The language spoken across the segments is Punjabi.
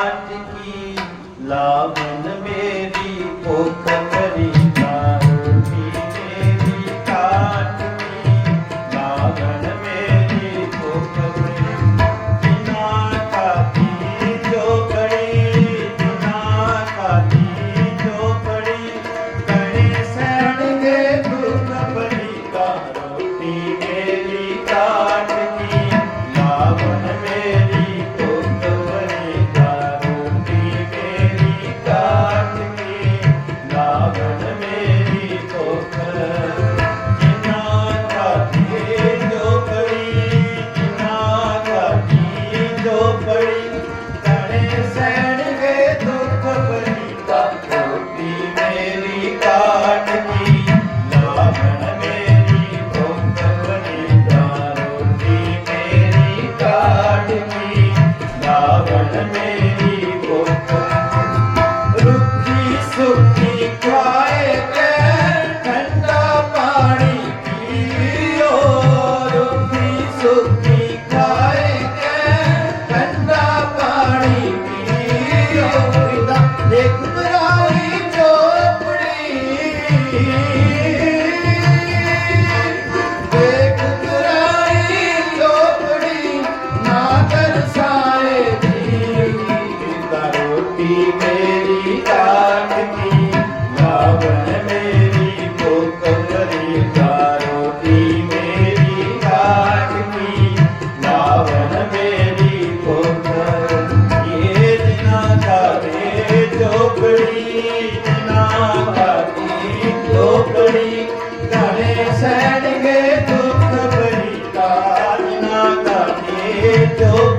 ਹੱਥ ਕੀ ਲਾਵਨ ਮੇਰੀ ਭੁੱਖ ਮੇਰੀ ਮੇਰੀ ਕਾਟਕੀ ਲਾਵਣ ਮੇਰੀ ਕੋਕਮਰੀ ਕਾਰੋਤੀ ਮੇਰੀ ਕਾਟਕੀ ਲਾਵਣ ਮੇਰੀ ਕੋਕਮਰੀ ਇਹ ਦਿਨਾ ਕਾਵੇ ਚੋਪੜੀ ਦਿਨਾ ਕਾਟੀ ਚੋਪੜੀ ਗਣੇ ਸੈਣਗੇ ਦੁੱਖ ਭਰੀ ਕਾਜਨਾ ਕਾਟੇ ਚੋਪੜੀ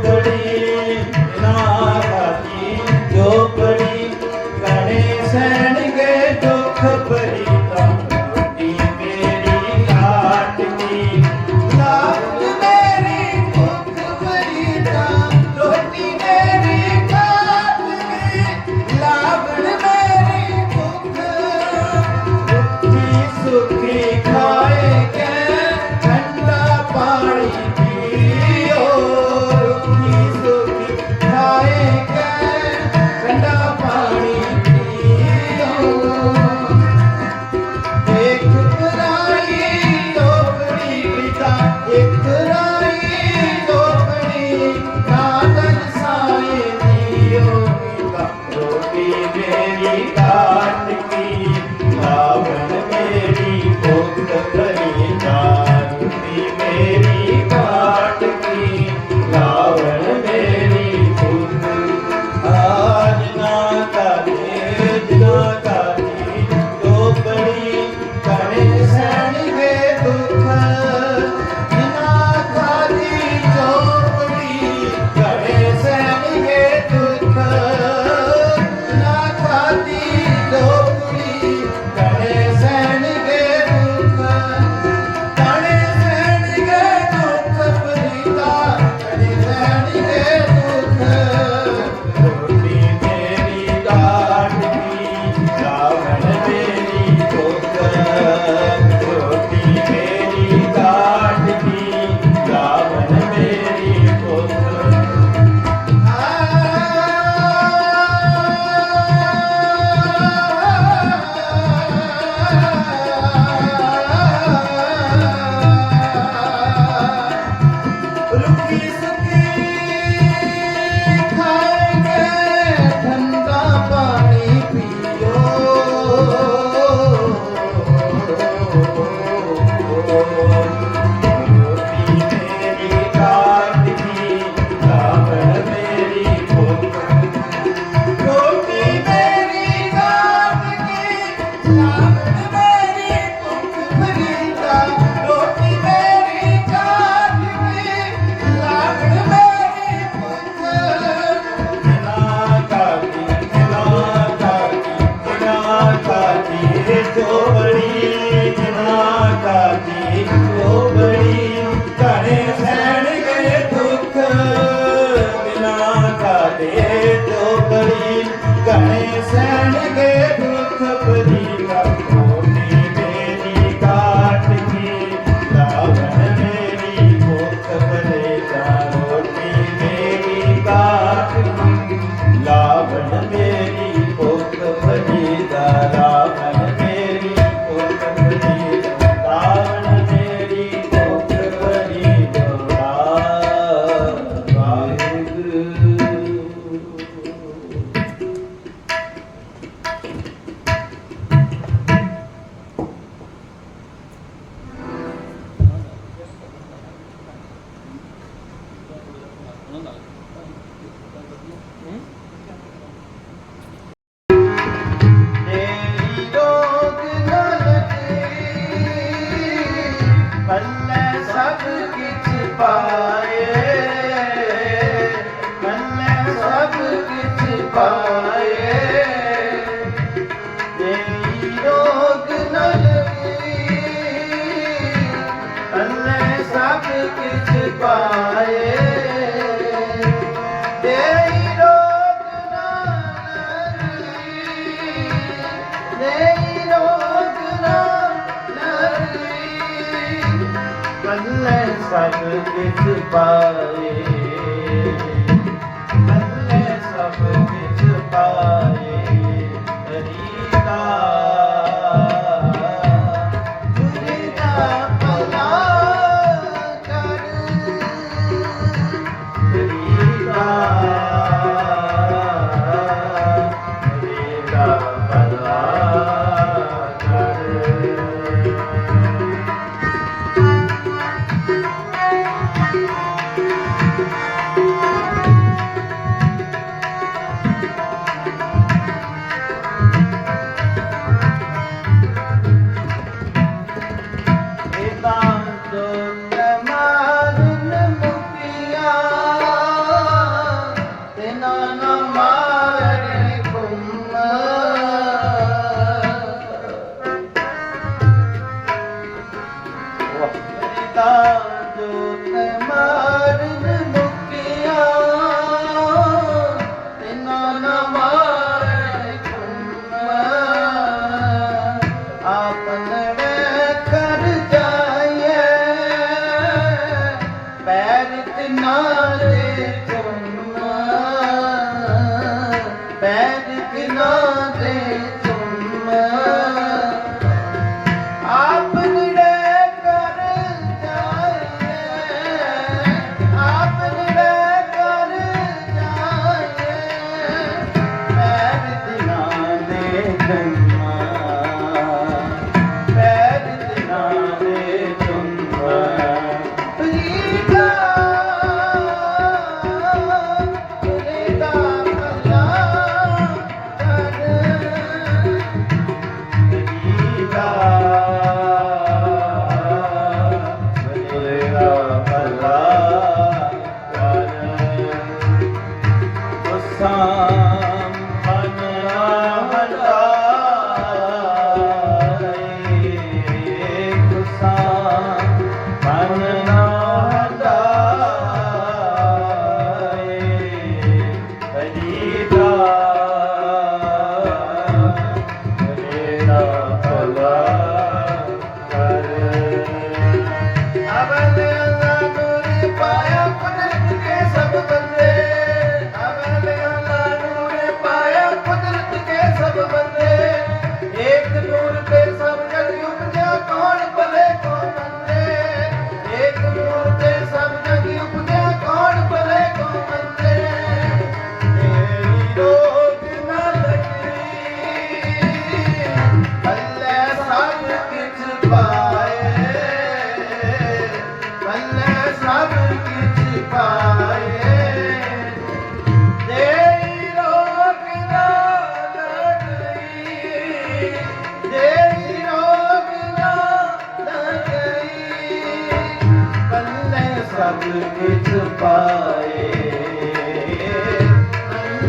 ਸਭ ਕਿਛ ਪਾਏ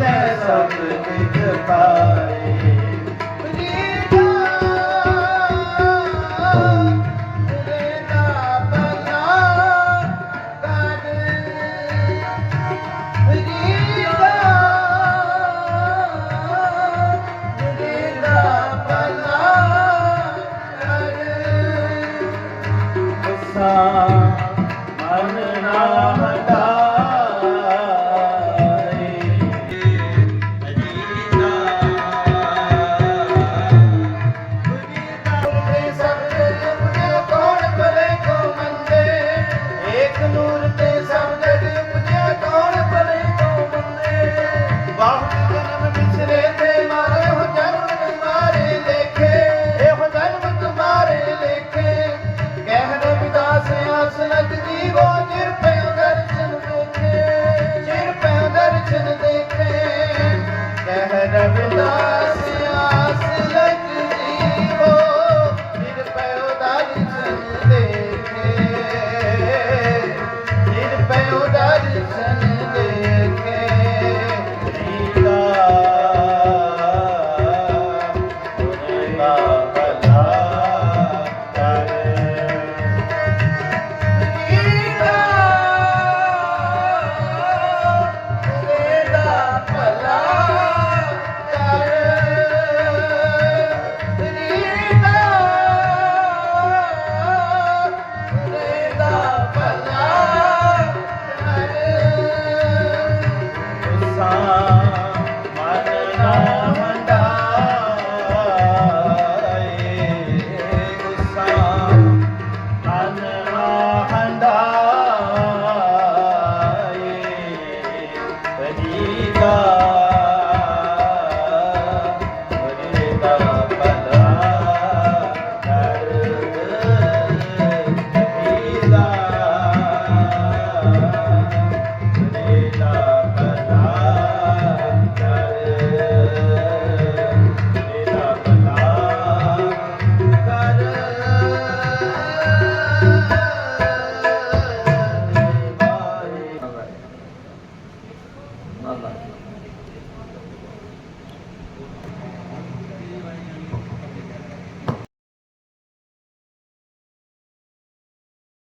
ਬੱਲੇ ਸਭ ਕਿਛ ਪਾਏ ਰੀਤਾ ਰੀਤਾ 봐. ভাণ্ডার